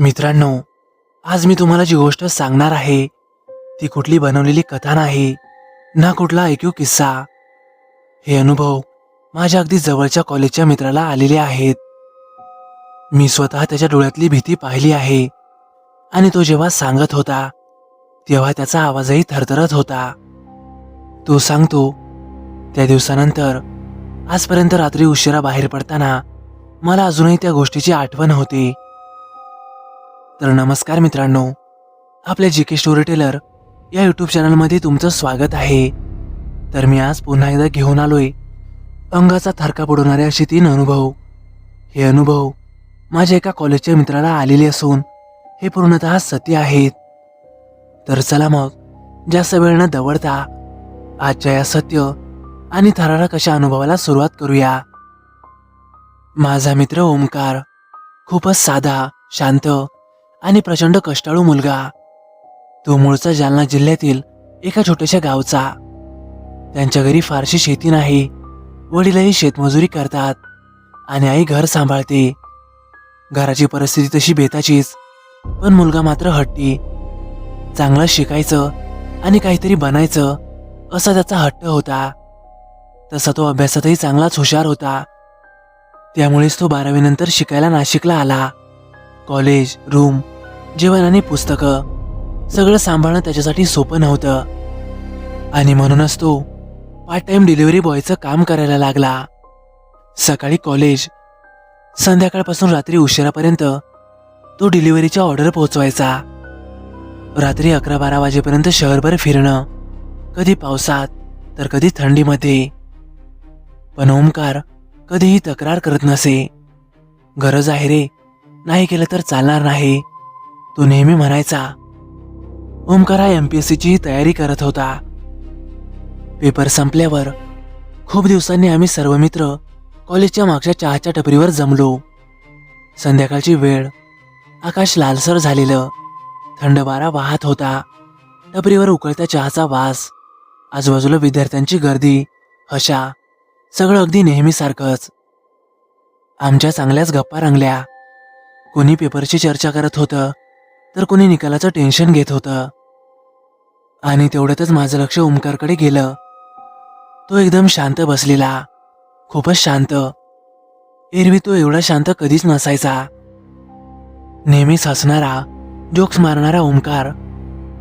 मित्रांनो आज मी तुम्हाला जी गोष्ट सांगणार आहे ती कुठली बनवलेली कथा नाही ना कुठला ऐकू किस्सा. हे अनुभव माझ्या अगदी जवळच्या कॉलेजच्या मित्राला आलेले आहेत. मी स्वतः त्याच्या डोळ्यातली भीती पाहिली आहे आणि तो जेव्हा सांगत होता तेव्हा त्याचा आवाजही थरथरत होता. तो सांगतो त्या दिवसानंतर आजपर्यंत रात्री उशिरा बाहेर पडताना मला अजूनही त्या गोष्टीची आठवण होते. तर नमस्कार मित्रांनो आपल्या जी के स्टोरी टेलर या यूट्यूब चॅनलमध्ये तुमचं स्वागत आहे. तर मी आज पुन्हा एकदा घेऊन आलोय अंगाचा थरका पडवणारे असे तीन अनुभव. हे अनुभव माझ्या एका कॉलेजच्या मित्राला आलेले असून हे पूर्णतः सत्य आहेत. तर चला मग जास्त वेळ न दवडता आजच्या या सत्य आणि थरारक अशा अनुभवाला सुरुवात करूया. माझा मित्र ओमकार खूपच साधा शांत आणि प्रचंड कष्टाळू मुलगा. तो मूळचा जालना जिल्ह्यातील एका छोट्याशा गावचा. त्यांच्या घरी फारशी शेती नाही. वडीलही शेतमजुरी करतात आणि आई घर सांभाळते. घराची परिस्थिती तशी बेताचीच पण मुलगा मात्र हट्टी. चांगलं शिकायचं आणि काहीतरी बनायचं असा त्याचा हट्ट होता. तसा तो अभ्यासातही चांगलाच हुशार होता. त्यामुळेच तो बारावीनंतर शिकायला नाशिकला आला. कॉलेज रूम जेवण आणि पुस्तकं. सगळं सांभाळणं त्याच्यासाठी सोपं नव्हतं. आणि म्हणूनच तो पार्ट टाइम डिलिव्हरी बॉयचं काम करायला लागला. सकाळी कॉलेज संध्याकाळपासून रात्री उशिरापर्यंत तो डिलिव्हरीच्या ऑर्डर पोहोचवायचा रात्री अकरा बारा वाजेपर्यंत शहरभर फिरणं कधी पावसात तर कधी थंडीमध्ये. पण ओमकार कधीही तक्रार करत नसे. गरज आहे रे नाही केलं तर चालणार नाही. तो नेहमी म्हणायचा ओमकार हा एम पी एस सीचीही तयारी करत होता. पेपर संपल्यावर खूप दिवसांनी आम्ही सर्व मित्र कॉलेजच्या मागच्या चहाच्या टपरीवर जमलो. संध्याकाळची वेळ आकाश लालसर झालेलं थंड वारा वाहत होता. टपरीवर उकळत्या चहाचा वास आजूबाजूला विद्यार्थ्यांची गर्दी हशा सगळं अगदी नेहमीसारखंच. आमच्या चांगल्याच गप्पा रंगल्या. कोणी पेपरची चर्चा करत होतं तर कोणी निकालाचं टेन्शन घेत होतं. आणि तेवढ्यातच माझं लक्ष ओमकारकडे गेलं. तो एकदम शांत बसलेला. खूपच शांत. एरवी तो एवढा शांत कधीच नसायचा. नेहमीच हसणारा जोक्स मारणारा ओमकार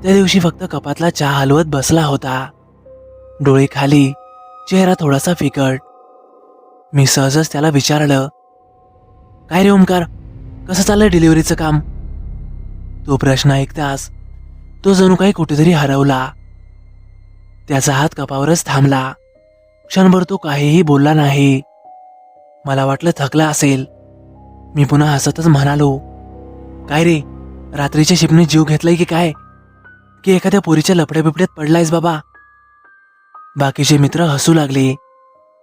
त्या दिवशी फक्त कपातला चहा हलवत बसला होता. डोळे खाली चेहरा थोडासा फिकट. मी सहजच त्याला विचारलं काय रे ओमकार? कसं चाललंय डिलिव्हरीचं काम? तो प्रश्न ऐकताच तो जणू काही कुठेतरी हरवला. त्याचा हात कपावरच थांबला. क्षणभर तो काहीही बोलला नाही. मला वाटलं थकला असेल. मी पुन्हा हसतच म्हणालो काय रे रात्रीच्या शिपने जीव घेतलाय की काय? की एखाद्या पोरीच्या लपड्या बिपड्यात पडलायस बाबा? बाकीचे मित्र हसू लागले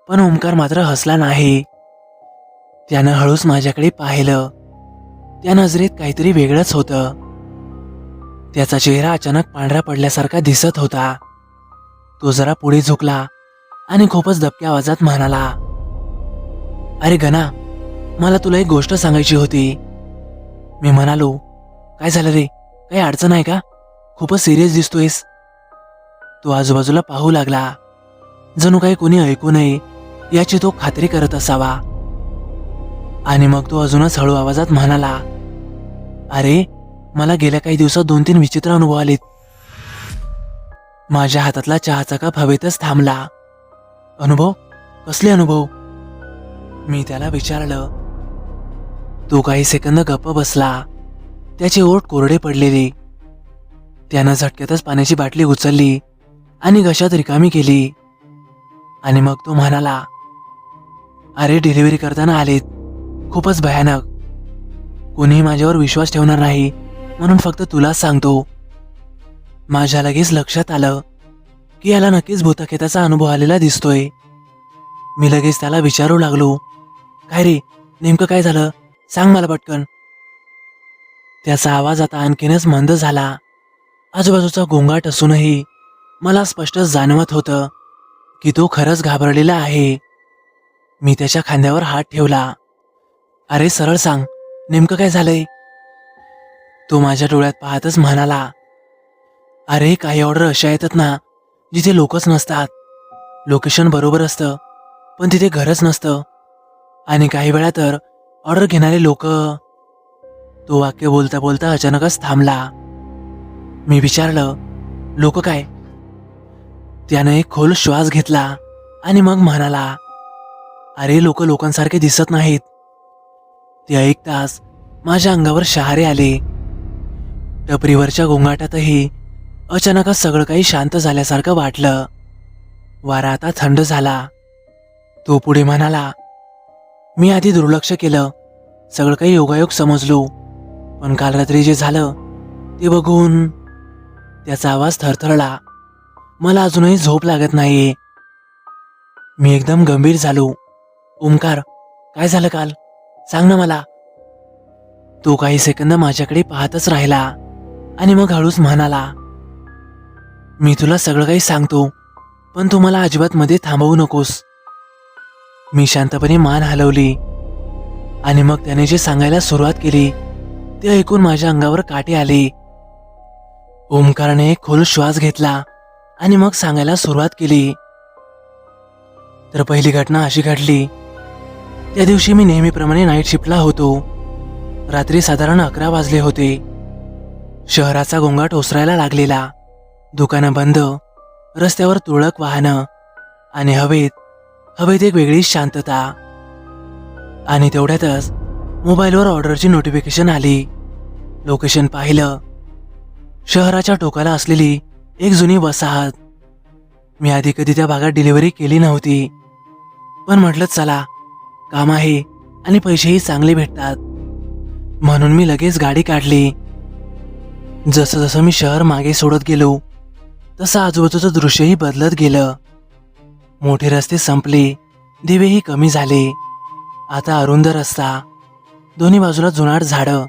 पण ओंकार मात्र हसला नाही. त्यानं हळूच माझ्याकडे पाहिलं. त्या नजरेत काहीतरी वेगळंच होतं. त्याचा चेहरा अचानक पांढरा पडल्यासारखा दिसत होता. तो जरा पुढे झुकला आणि खूपच दबक्या आवाजात म्हणाला अरे गना मला तुला एक गोष्ट सांगायची होती. मी म्हणालो काय झालं रे? काही अडचण आहे का? खूपच सिरियस दिसतोयस. तो आजूबाजूला पाहू लागला. जणू काही कोणी ऐकू नये याची तो खात्री करत असावा. आणि मग तो अजूनच हळू आवाजात म्हणाला अरे मला गेल्या काही दिवसात दोन तीन विचित्र अनुभव आलेत. माझ्या हातातला चहाचा कप हवेतच थांबला. अनुभव? कसले अनुभव? मी त्याला विचारलं. तो काही सेकंद गप्प बसला. त्याचे ओठ कोरडे पडलेले. त्यानं झटक्यातच पाण्याची बाटली उचलली आणि घशात रिकामी केली. आणि मग तो म्हणाला अरे डिलिव्हरी करताना आलेत. खूपच भयानक. कोणीही माझ्यावर विश्वास ठेवणार नाही म्हणून फक्त तुलाच सांगतो. माझ्या लगेच लक्षात आलं की याला नक्कीच भूतखेताचा अनुभव आलेला दिसतोय. मी लगेच त्याला विचारू लागलो. काय रे नेमकं काय झालं? सांग मला पटकन. त्याचा आवाज आता आणखीनच मंद झाला. आजूबाजूचा गोंगाट असूनही मला स्पष्ट जाणवत होतं की तो खरंच घाबरलेला आहे. मी त्याच्या खांद्यावर हात ठेवला. अरे सरळ सांग नेमकं काय झालंय? तो माझ्या डोळ्यात पाहतच म्हणाला अरे काही ऑर्डर अशा येतात ना जिथे लोकच नसतात. लोकेशन बरोबर असतं पण तिथे घरच नसतं. आणि काही वेळा तर ऑर्डर घेणारे लोक. तो वाक्य बोलता बोलता अचानकच थांबला. मी विचारलं लोक काय? त्यानं एक खोल श्वास घेतला आणि मग म्हणाला अरे लोक लोकांसारखे दिसत नाहीत. ते ऐकताच माझ्या अंगावर शहारे आले. टपरीवरच्या गोंगाटातही अचानकच सगळं काही शांत झाल्यासारखं वाटलं. वारा आता थंड झाला. तो पुढे म्हणाला मी आधी दुर्लक्ष केलं. सगळं काही योगायोग समजलो. पण काल रात्री जे झालं ते बघून त्याचा आवाज थरथरला. मला अजूनही झोप लागत नाहीये. मी एकदम गंभीर झालो. ओमकार काय झालं काल? सांग ना मला. तो काही सेकंद माझ्याकडे पाहतच राहिला आणि मग हळूच म्हणाला मी तुला सगळं काही सांगतो पण तू मला अजिबात मध्ये थांबवू नकोस. मी शांतपणे मान हलवली आणि मग त्याने जे सांगायला सुरुवात केली ते ऐकून माझ्या अंगावर काटे आले. ओमकारने खोल श्वास घेतला आणि मग सांगायला सुरुवात केली. तर पहिली घटना अशी घडली त्या दिवशी मी नेहमीप्रमाणे नाईट शिफ्टला होतो. रात्री साधारण अकरा वाजले होते. शहराचा गोंगाट ओसरायला लागलेला. दुकानं बंद रस्त्यावर तुरळक वाहनं आणि हवेत हवेत एक वेगळीच शांतता. आणि तेवढ्यातच मोबाईलवर ऑर्डरची नोटिफिकेशन आली. लोकेशन पाहिलं. शहराच्या टोकाला असलेली एक जुनी वसाहत. मी आधी कधी त्या भागात डिलिव्हरी केली नव्हती. पण म्हटलं चला काम आहे आणि पैसेही चांगले भेटतात. म्हणून मी लगेच गाडी काढली. जसं जसं मी शहर मागे सोडत गेलो तसं आजूबाजूचं दृश्यही बदलत गेलं. मोठे रस्ते संपले दिवेही कमी झाले. आता अरुंद रस्ता दोन्ही बाजूला जुनाट झाडं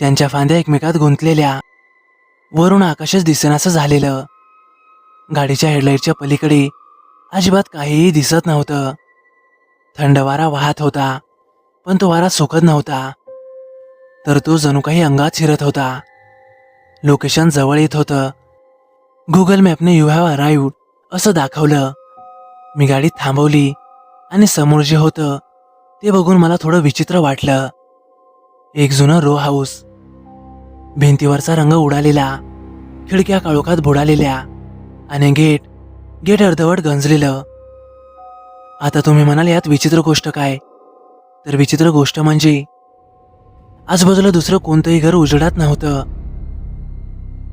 त्यांच्या फांद्या एकमेकात गुंतलेल्या. वरून आकाशच दिसेनासं झालेलं. गाडीच्या हेडलाईटच्या पलीकडे अजिबात काहीही दिसत नव्हतं. थंड वारा वाहत होता पण तो वारा सुखद नव्हता. तर तो जणू काही अंगात शिरत होता. लोकेशन जवळ येत होतं. गुगल मॅपने यू हॅव अराईव्ड असं दाखवलं. मी गाडी थांबवली आणि समोर जे होतं ते बघून मला थोडं विचित्र वाटलं. एक जुनं रो हाऊस भिंतीवरचा रंग उडालेला खिडक्या काळोखात बुडालेल्या आणि गेट गेट अर्धवट गंजलेलं. आता तुम्ही म्हणाल यात विचित्र गोष्ट काय? तर विचित्र गोष्ट म्हणजे आजूबाजूला दुसरं कोणतंही घर उजडात नव्हतं.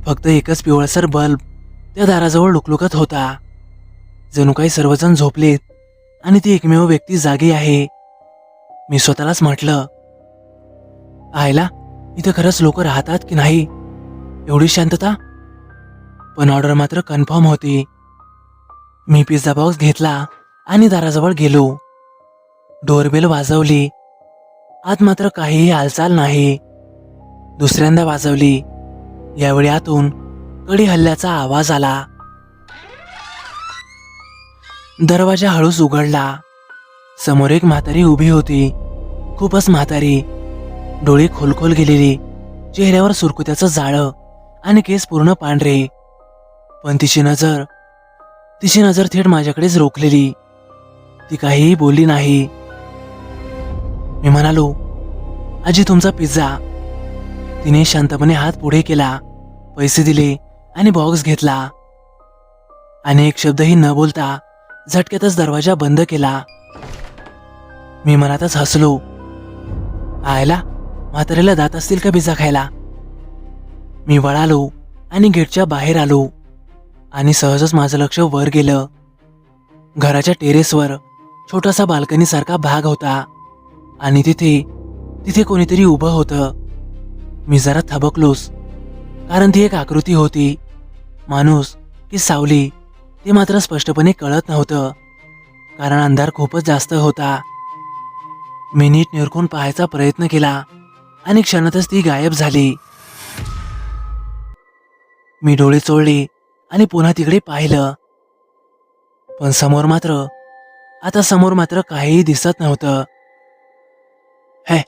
फक्त एकच पिवळसर बल्ब त्या दाराजवळ लुकलुकत होता. जणू काही सर्वजण झोपलेत आणि ती एकमेव व्यक्ती जागी आहे. मी स्वतःलाच म्हटलं आयला इथं खरंच लोक राहतात की नाही? एवढी शांतता? पण ऑर्डर मात्र कन्फर्म होती. मी पिझ्झा बॉक्स घेतला. आणि दाराजवळ गेलो. डोरबेल वाजवली. आत मात्र काहीही हालचाल नाही. दुसऱ्यांदा वाजवली. यावेळी आतून कडी हल्ल्याचा आवाज आला. दरवाजा हळूच उघडला. समोर एक म्हातारी उभी होती. खूपच म्हातारी. डोळे खोलखोल गेलेली. चेहऱ्यावर सुरकुत्याचं जाळं आणि केस पूर्ण पांढरे. पण तिची नजर तिची नजर थेट माझ्याकडेच रोखलेली. ती काहीही बोलली नाही. मी म्हणालो आजी तुमचा पिझ्झा. तिने शांतपणे हात पुढे केला पैसे दिले आणि बॉक्स घेतला. आणि एक शब्दही न बोलता झटक्यातच दरवाजा बंद केला. मी मनातच हसलो. आयला म्हातारेला दात असतील का पिझ्झा खायला? मी वळालो आणि गेटच्या बाहेर आलो. आणि सहजच माझं लक्ष वर गेलं. घराच्या टेरेसवर छोटासा बाल्कनीसारखा भाग होता. आणि तिथे तिथे कोणीतरी उभं होतं. मी जरा थबकलोच कारण ती एक आकृती होती. माणूस की सावली ते मात्र स्पष्टपणे कळत नव्हतं कारण अंधार खूपच जास्त होता. मी नीट निरखून पाहायचा प्रयत्न केला आणि क्षणातच ती गायब झाली. मी डोळे चोळले आणि पुन्हा तिकडे पाहिलं. पण समोर मात्र आता समोर मात्र काहीही दिसत नव्हतं. हे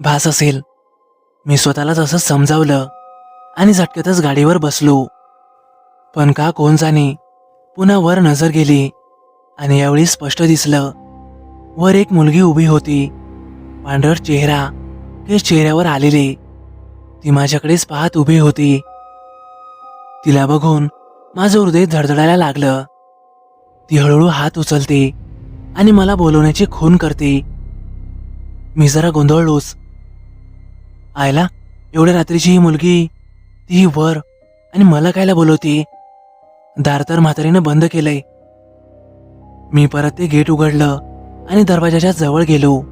भास असेल. मी स्वतःला तसं समजावलं आणि झटक्यातच गाडीवर बसलो. पण का कोण जाणे पुन्हा वर नजर गेली आणि यावेळी स्पष्ट दिसलं वर एक मुलगी उभी होती. पांढर चेहरा केस चेहऱ्यावर आलेले. ती माझ्याकडेच पाहत उभी होती. तिला बघून माझं हृदय धडधडायला लागलं. ती हळूहळू हात उचलते. आणि मला बोलवण्याची खून करते. मी जरा गोंधळलोच. आयला एवढ्या रात्रीची ही मुलगी ती वर आणि मला कायला बोलवते? दार तर म्हातारीनं बंद केलंय. मी परत ते गेट उघडलं आणि दरवाजाच्या जवळ गेलो.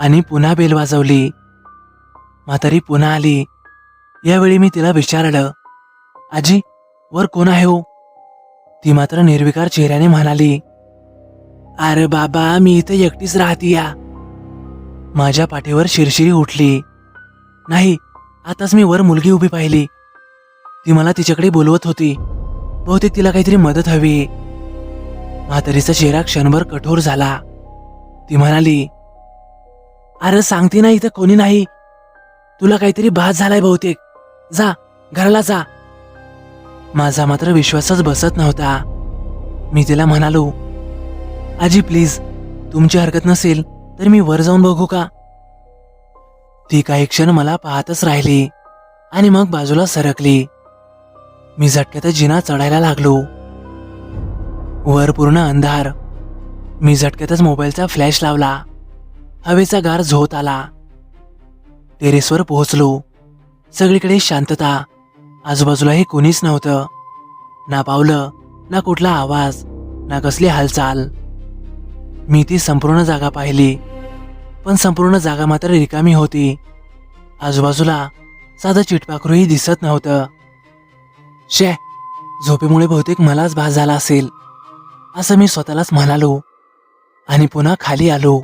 आणि पुन्हा बेल वाजवली. म्हातारी पुन्हा आली. यावेळी मी तिला विचारलं आजी वर कोण आहे हो? ती मात्र निर्विकार चेहऱ्याने म्हणाली अरे बाबा मी इथं एकटीच राहते या माझ्या पाठीवर शिरशिरी उठली. नाही आताच मी वर मुलगी उभी पाहिली. ती मला तिच्याकडे बोलवत होती. बहुतेक तिला काहीतरी मदत हवी. म्हातारीचा चेहरा क्षणभर कठोर झाला. ती म्हणाली अरे सांगते ना इथं कोणी नाही. तुला काहीतरी भास झालाय बहुतेक. जा घराला जा. माझा मात्र विश्वासच बसत नव्हता. मी तिला म्हणालो आजी प्लीज तुमची हरकत नसेल तर मी वर जाऊन बघू का? ती काही क्षण मला पाहतच राहिली आणि मग बाजूला सरकली. मी झटक्यातच जिना चढायला लागलो. वर पूर्ण अंधार. मी झटक्यातच मोबाईलचा फ्लॅश लावला. हवेचा गार झोत आला. टेरेसवर पोहोचलो. सगळीकडे शांतता. आजूबाजूलाही कोणीच नव्हतं. ना पावलं ना कुठला आवाज ना कसली हालचाल. मी ती संपूर्ण जागा पाहिली. पण संपूर्ण जागा मात्र रिकामी होती. आजूबाजूला साधं चिटपाखरूही दिसत नव्हतं. शे झोपेमुळे बहुतेक मलाच भास झाला असेल असं मी स्वतःलाच म्हणालो आणि पुन्हा खाली आलो.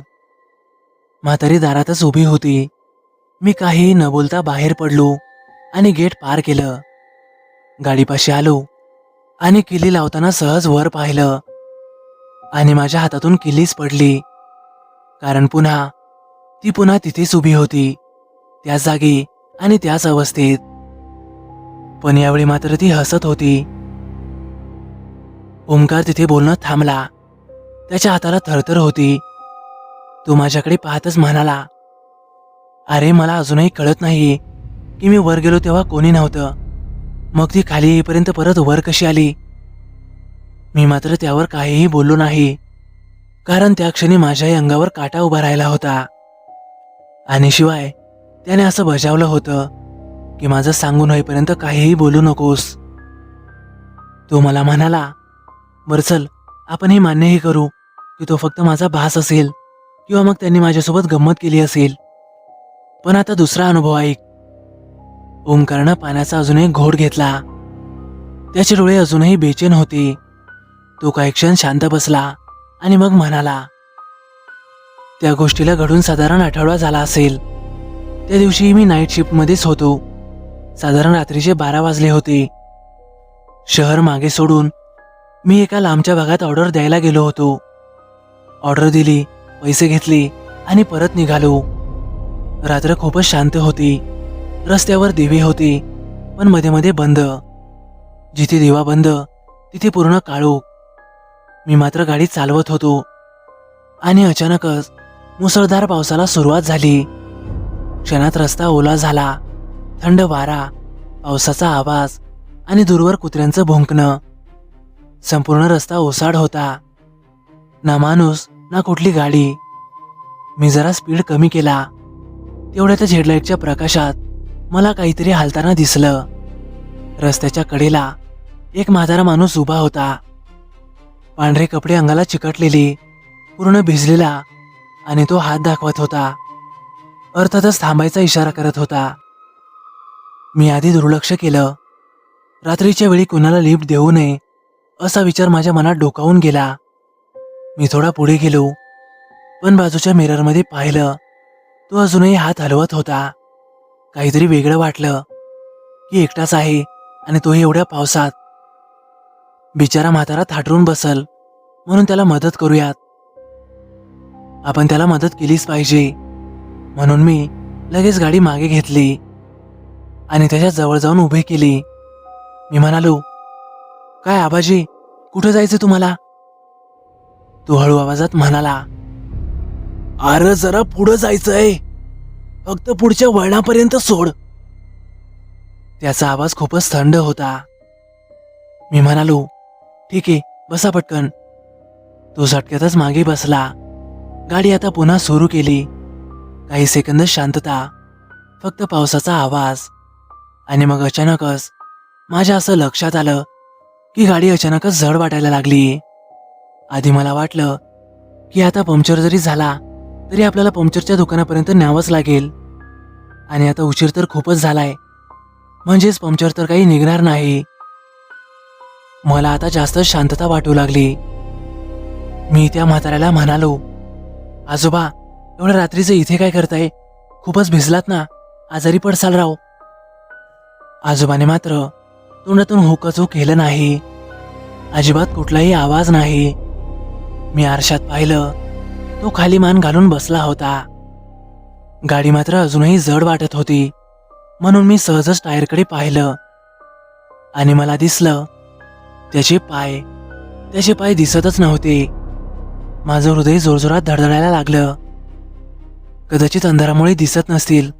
म्हातारी दारातच उभी होती. मी काही न बोलता बाहेर पडलो आणि गेट पार केलं. गाडीपाशी आलो आणि किल्ली लावताना सहज वर पाहिलं. आणि माझ्या हातातून किल्लीच पडली. कारण पुन्हा ती पुन्हा तिथेच उभी होती त्याच जागी आणि त्याच अवस्थेत. पण यावेळी मात्र ती हसत होती. ओंकार तिथे बोलणं थांबला. त्याच्या हाताला थरथर होती. तो माझ्याकडे पाहतच म्हणाला अरे मला अजूनही कळत नाही की मी वर गेलो तेव्हा कोणी नव्हतं. मग ती खाली येईपर्यंत परत वर कशी आली? मी मात्र त्यावर काहीही बोललो नाही. कारण त्या क्षणी माझ्याही अंगावर काटा उभा राहिला होता. आणि शिवाय त्याने असं बजावलं होतं की माझं सांगून होईपर्यंत काहीही बोलू नकोस. तो मला म्हणाला बरं चल आपण हे मान्यही करू की तो फक्त माझा भास असेल किंवा मग त्यांनी माझ्यासोबत गंमत केली असेल. पण आता दुसरा अनुभव ऐक. ओंकारनं पाण्याचा अजूनही घोट घेतला. त्याचे डोळे अजूनही बेचैन होते. तो काही क्षण शांत बसला आणि मग म्हणाला त्या गोष्टीला घडून साधारण आठवडा झाला असेल. त्या दिवशी मी नाईट शिफ्टमध्येच होतो. साधारण रात्रीचे बारा वाजले होते. शहर मागे सोडून मी एका लांबच्या भागात ऑर्डर द्यायला गेलो होतो. ऑर्डर दिली पैसे घेतले आणि परत निघालो. रात्र खूपच शांत होती. रस्त्यावर दिवे होते पण मध्ये मध्ये बंद. जिथे दिवा बंद तिथे पूर्ण काळोख. मी मात्र गाडी चालवत होतो. आणि अचानकच मुसळधार पावसाला सुरुवात झाली. क्षणात रस्ता ओला झाला. थंड वारा पावसाचा आवाज आणि दूरवर कुत्र्यांचं भुंकणं. संपूर्ण रस्ता ओसाड होता. ना माणूस ना कुठली गाडी. मी जरा स्पीड कमी केला. तेवढ्यातच हेडलाईटच्या प्रकाशात मला काहीतरी हालताना दिसलं. रस्त्याच्या कडेला एक म्हातारा माणूस उभा होता. पांढरे कपडे अंगाला चिकटलेले पूर्ण भिजलेला आणि तो हात दाखवत होता. अर्थातच थांबायचा इशारा करत होता. मी आधी दुर्लक्ष केलं. रात्रीच्या वेळी कुणाला लिफ्ट देऊ नये असा विचार माझ्या मनात डोकावून गेला. मी थोडा पुढे गेलो पण बाजूच्या मिररमध्ये पाहिलं तो अजूनही हात हलवत होता. काहीतरी वेगळं वाटलं की एकटाच आहे आणि तोही एवढ्या पावसात. बिचारा म्हातारा थाटरून बसल. म्हणून त्याला मदत करूयात. आपण त्याला मदत केलीच पाहिजे. म्हणून मी लगेच गाडी मागे घेतली. आणि त्याच्याजवळ जाऊन उभी केली. मी म्हणालो काय आबाजी कुठं जायचं तुम्हाला? तो हळू आवाजात म्हणाला अरे जरा पुढं जायचंय. फक्त पुढच्या वळणापर्यंत सोड. त्याचा आवाज खूपच थंड होता. मी म्हणालो ठीक आहे बसा पटकन. तो झटक्यातच मागे बसला. गाडी आता पुन्हा सुरू केली. काही सेकंद शांतता फक्त पावसाचा आवाज. आणि मग अचानकच माझ्या असं लक्षात आलं की गाडी अचानकच जड वाटायला लागली. आधी मला वाटलं की आता पंक्चर जरी झाला तरी आपल्याला पंक्चरच्या दुकानापर्यंत न्यावंच लागेल. आणि आता उशीर तर खूपच झालाय. म्हणजेच पंक्चर तर काही निघणार नाही. मला आता जास्त शांतता वाटू लागली. मी त्या म्हाताऱ्याला म्हणालो आजोबा एवढ्या रात्रीचं इथे काय करताय? खूपच भिजलात ना. आजारी पडसाल राव. आजोबाने मात्र तोंडातून हुकचूक केलं नाही. अजिबात कुठलाही आवाज नाही. मी आरशात पाहिलं तो खाली मान घालून बसला होता. गाडी मात्र अजूनही जड वाटत होती म्हणून मी सहजच टायरकडे पाहिलं. आणि मला दिसलं त्याचे पाय त्याचे पाय दिसतच नव्हते. माझं हृदय जोरजोरात धडधडायला लागलं. कदाचित अंधारामुळे दिसत नसतील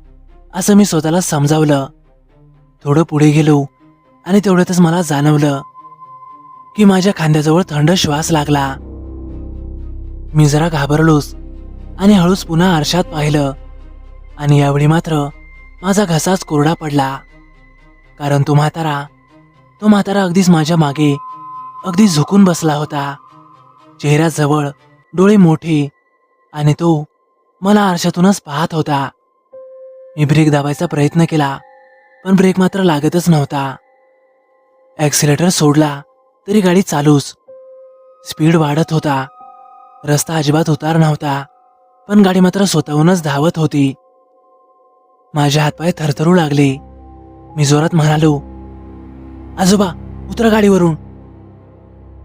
असं मी स्वतःला समजावलं. थोडं पुढे गेलो आणि तेवढ्यातच मला जाणवलं की माझ्या खांद्याजवळ थंड श्वास लागला. मी जरा घाबरलोच आणि हळूच पुन्हा आरशात पाहिलं आणि यावेळी मात्र माझा घसाच कोरडा पडला. कारण तो म्हातारा तो म्हातारा अगदीच माझ्या मागे. अगदी झुकून बसला होता. चेहऱ्याजवळ डोळे मोठे आणि तो मला आरशातूनच पाहत होता. मी ब्रेक दाबायचा प्रयत्न केला पण ब्रेक मात्र लागतच नव्हता. ॲक्सिलेटर सोडला तरी गाडी चालूच. स्पीड वाढत होता. रस्ता अजिबात उतार नव्हता पण गाडी मात्र स्वतःहूनच धावत होती. माझे हातपाय थरथरू लागले. मी जोरात म्हणालो आजोबा उतरा गाडीवरून.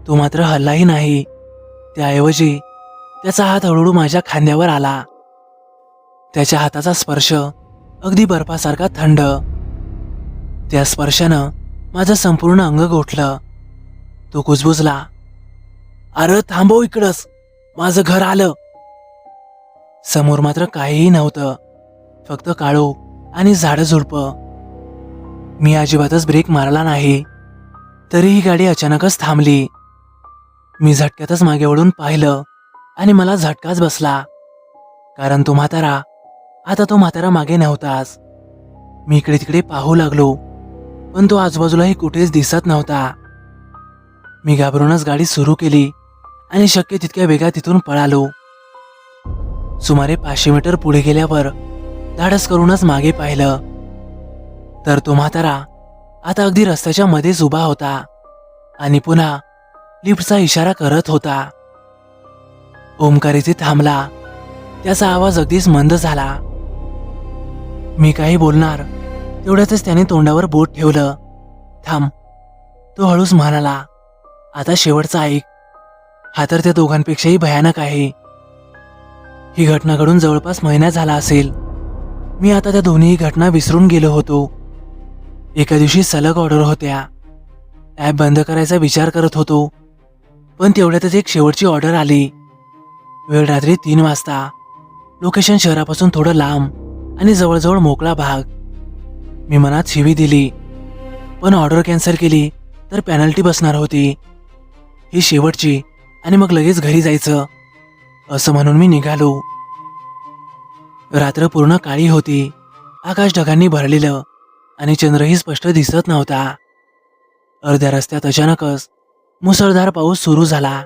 तो मात्र हल्लाही नाही. त्याऐवजी त्याचा हात हळूहळू माझ्या खांद्यावर आला. त्याच्या हाताचा स्पर्श अगदी बर्फासारखा थंड. त्या स्पर्शानं माझं संपूर्ण अंग गोठलं. तो कुजबुजला अरे थांबव इकडंच माझं घर आलं. समोर मात्र काहीही नव्हतं. फक्त काळो आणि झाडं झुडपं. मी अजिबातच ब्रेक मारला नाही. तरी ही गाडी अचानकच थांबली. मी झटक्यातच मागे वळून पाहिलं आणि मला झटकाच बसला. कारण तो म्हातारा आता तो म्हातारा मागे नव्हताच. मी इकडे तिकडे पाहू लागलो पण तो आजूबाजूलाही कुठेच दिसत नव्हता. मी घाबरूनच गाडी सुरू केली आणि शक्य तितक्या वेगात तिथून पळालो. सुमारे पाचशे मीटर पुढे गेल्यावर धाडस करूनच मागे पाहिलं. तर तो म्हातारा आता अगदी रस्त्याच्या मध्येच उभा होता आणि पुन्हा लिफ्टचा इशारा करत होता. ओमकार इथे थांबला. त्याचा आवाज अगदीच मंद झाला. मी काही बोलणार. तेवढ्यातच त्याने तोंडावर बोट ठेवलं. थांब. तो हळूच म्हणाला आता शेवटचा ऐक. हा तर त्या दोघांपेक्षाही भयानक आहे. ही घटना घडून जवळपास महिना झाला असेल. मी आता त्या दोन्ही घटना विसरून गेलो होतो. एका दिवशी सलग ऑर्डर होत्या. ॲप बंद करायचा विचार करत होतो. पण तेवढ्यातच एक शेवटची ऑर्डर आली. वेळ रात्री तीन वाजता. लोकेशन शहरापासून थोडं लांब आणि जवळजवळ मोकळा भाग. मी मनात शिवी दिली. पण ऑर्डर कॅन्सल केली तर पॅनल्टी बसणार होती. ही शेवटची आणि मग लगेच घरी जायचं. असं म्हणून मी निघालो. रात्र पूर्ण काळी होती. आकाश ढगांनी भरलेलं. आणि चंद्रही स्पष्ट दिसत नव्हता. अर्ध्या रस्त्यात अचानकच मुसळधार पाऊस सुरू झाला.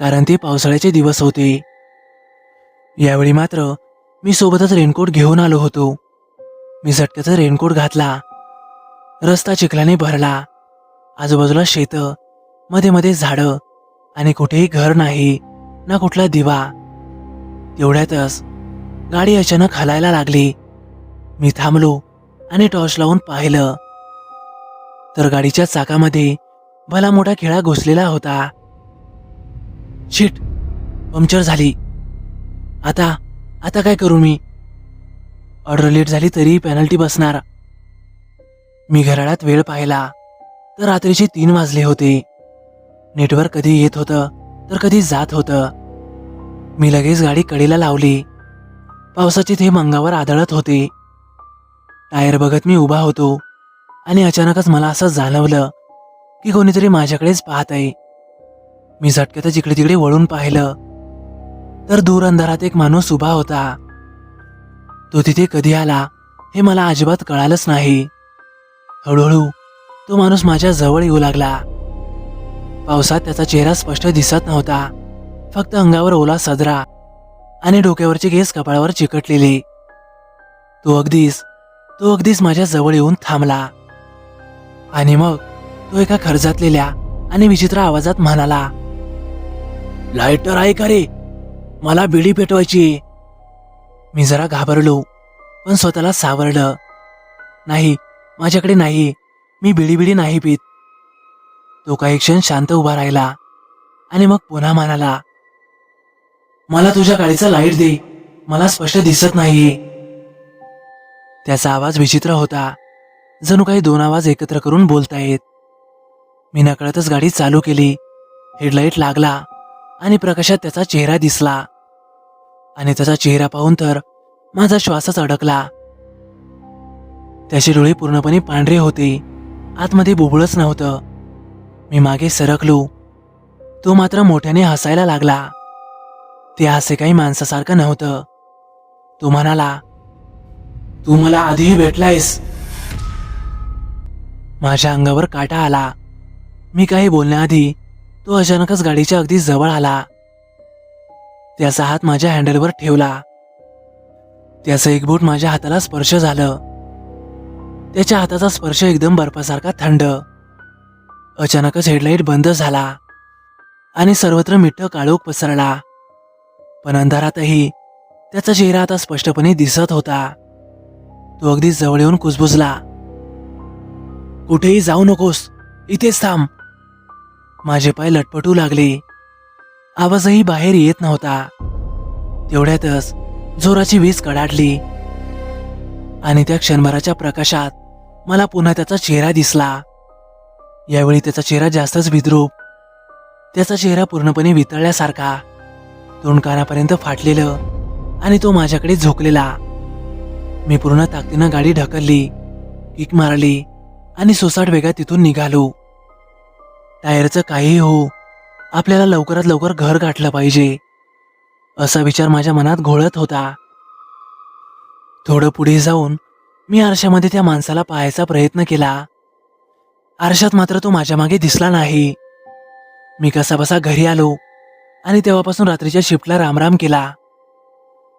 कारण ते पावसाळ्याचे दिवस होते. यावेळी मात्र मी सोबतच रेनकोट घेऊन आलो होतो. मी झटक्याचा रेनकोट घातला. रस्ता चिखलाने भरला. आजूबाजूला शेतं मध्ये मध्ये झाडं आणि कुठेही घर नाही ना कुठला दिवा. तेवढ्यातच गाडी अचानक हलायला लागली. मी थांबलो. आणि टॉर्च लावून पाहिलं. तर गाडीच्या चाकामध्ये भला मोठा खिळा घुसलेला होता. शिट पंक्चर झाली. आता आता काय करू मी? ऑर्डर लेट झाली तरी पेनल्टी बसणार. मी घराळ्यात वेळ पाहिला. तर रात्रीचे तीन वाजले होते. नेटवर्क कधी येत होतं तर कधी जात होतं. मी लगेच गाडी कडेला लावली. पावसाचे थेंब अंगावर आदळत होते. टायर बघत मी उभा होतो. आणि अचानकच मला असं जाणवलं की कोणीतरी माझ्याकडेच पाहत आहे मी झटक्यातच इकडे तिकडे वळून पाहिलं. तर दूर अंधारात एक माणूस उभा होता. तो तिथे कधी आला हे मला अजिबात कळालंच नाही. हळूहळू तो माणूस माझ्या जवळ येऊ लागला. पावसात त्याचा चेहरा स्पष्ट दिसत नव्हता. फक्त अंगावर ओला सदरा आणि डोक्यावरचे केस कपाळावर चिकटलेले. तो अगदीच तो अगदीच माझ्या जवळ येऊन थांबला. आणि मग तो एका खर्जातलेल्या आणि विचित्र आवाजात म्हणाला लायटर आहे का रे? मला बिडी पेटवायची. मी जरा घाबरलो पण स्वतःला सावरलं. नाही माझ्याकडे नाही. मी बिडी बिडी नाही पित. तो काही क्षण शांत उभा राहिला आणि मग पुन्हा म्हणाला मला तुझ्या गाडीचा लाइट दे. मला स्पष्ट दिसत नाहीये. त्याचा आवाज विचित्र होता. जणू काही दोन आवाज एकत्र करून बोलतायत. मी नकळतच गाडी चालू केली. हेडलाईट लागला आणि प्रकाशात त्याचा चेहरा दिसला. आणि त्याचा चेहरा पाहून तर माझा श्वासच अडकला. त्याचे डोळे पूर्णपणे पांढरे होते. आतमध्ये बुबुळच नव्हतं. मी मागे सरकलो. तो मात्र मोठ्याने हसायला लागला. ते असे काही माणसासारखं नव्हतं. तो म्हणाला तू मला आधीही भेटलायस. माझ्या अंगावर काटा आला. मी काही बोलण्याआधी तो अचानकच गाडीच्या अगदी जवळ आला. त्याचा हात माझ्या हँडलवर ठेवला. त्याचं एक बोट माझ्या हाताला स्पर्श झालं. त्याच्या हाताचा स्पर्श एकदम बर्फासारखा थंड. अचानकच हेडलाईट बंद झाला. आणि सर्वत्र मिठ्ठ काळोख पसरला. पण अंधारातही त्याचा चेहरा आता स्पष्टपणे दिसत होता. तो अगदी जवळ येऊन कुजबुजला. कुठेही जाऊ नकोस. इथेच थांब. माझे पाय लटपटू लागले. आवाजही बाहेर येत नव्हता. तेवढ्यातच जोराची वीज कडाडली. आणि त्या क्षणभराच्या प्रकाशात मला पुन्हा त्याचा चेहरा दिसला. यावेळी त्याचा चेहरा जास्तच विद्रूप त्याचा चेहरा पूर्णपणे वितळल्यासारखा तोंड कानापर्यंत फाटलेलं आणि तो माझ्याकडे झोकलेला. मी पूर्ण ताकदीनं गाडी ढकलली किक मारली आणि सोसाट वेगात तिथून निघालो. टायरचं काहीही हो आपल्याला लवकरात लवकर घर गाठलं पाहिजे असा विचार माझ्या मनात घोळत होता. थोडं पुढे जाऊन मी आरशामध्ये त्या माणसाला पाहायचा प्रयत्न केला. आरशात मात्र तो माझ्या मागे दिसला नाही. मी कसाबसा घरी आलो आणि तेव्हापासून रात्रीच्या शिफ्टला रामराम केला.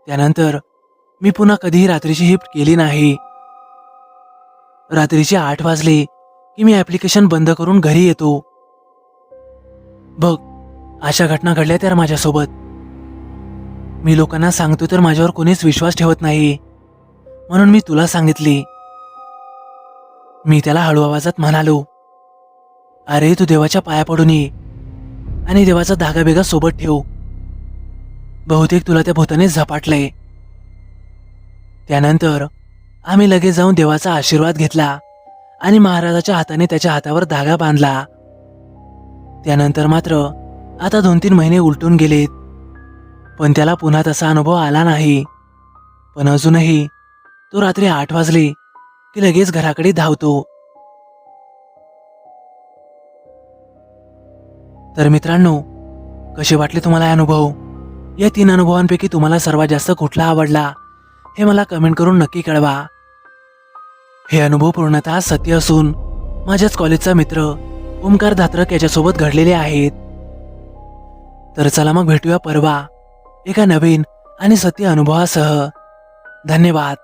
त्यानंतर मी पुन्हा कधीही रात्रीची शिफ्ट केली नाही. रात्रीचे आठ वाजले की मी ॲप्लिकेशन बंद करून घरी येतो. बघ अशा घटना घडल्या तर माझ्यासोबत. मी लोकांना सांगतो तर माझ्यावर कोणीच विश्वास ठेवत नाही. म्हणून मी तुला सांगितली. मी त्याला हळू आवाजात म्हणालो अरे तू देवाच्या पाया पडून ये आणि देवाचा धागाबेगा सोबत ठेव. बहुतेक तुला त्या भूताने झपाटलंय. त्यानंतर आम्ही लगेच जाऊन देवाचा आशीर्वाद घेतला आणि महाराजाच्या हाताने त्याच्या हातावर धागा बांधला. त्यानंतर मात्र आता दोन तीन महिने उलटून गेलेत पण त्याला पुन्हा तसा अनुभव आला नाही. पण अजूनही तो रात्री आठ वाजले की लगेच घराकडे धावतो. तर मित्रांनो कसे वाटले तुम्हाला अनुभव? या तीन अनुभवांपैकी तुम्हाला सर्वात जास्त कुठला आवडला? हे मला कमेंट करून नक्की कळवा. हे अनुभव पूर्णतः सत्य असून माझ्याच कॉलेजचा मित्र ओमकार धात्रक याच्यासोबत घडलेले आहेत. तर चला मग भेटूया परवा एका नवीन आणि सत्य अनुभवासह. धन्यवाद.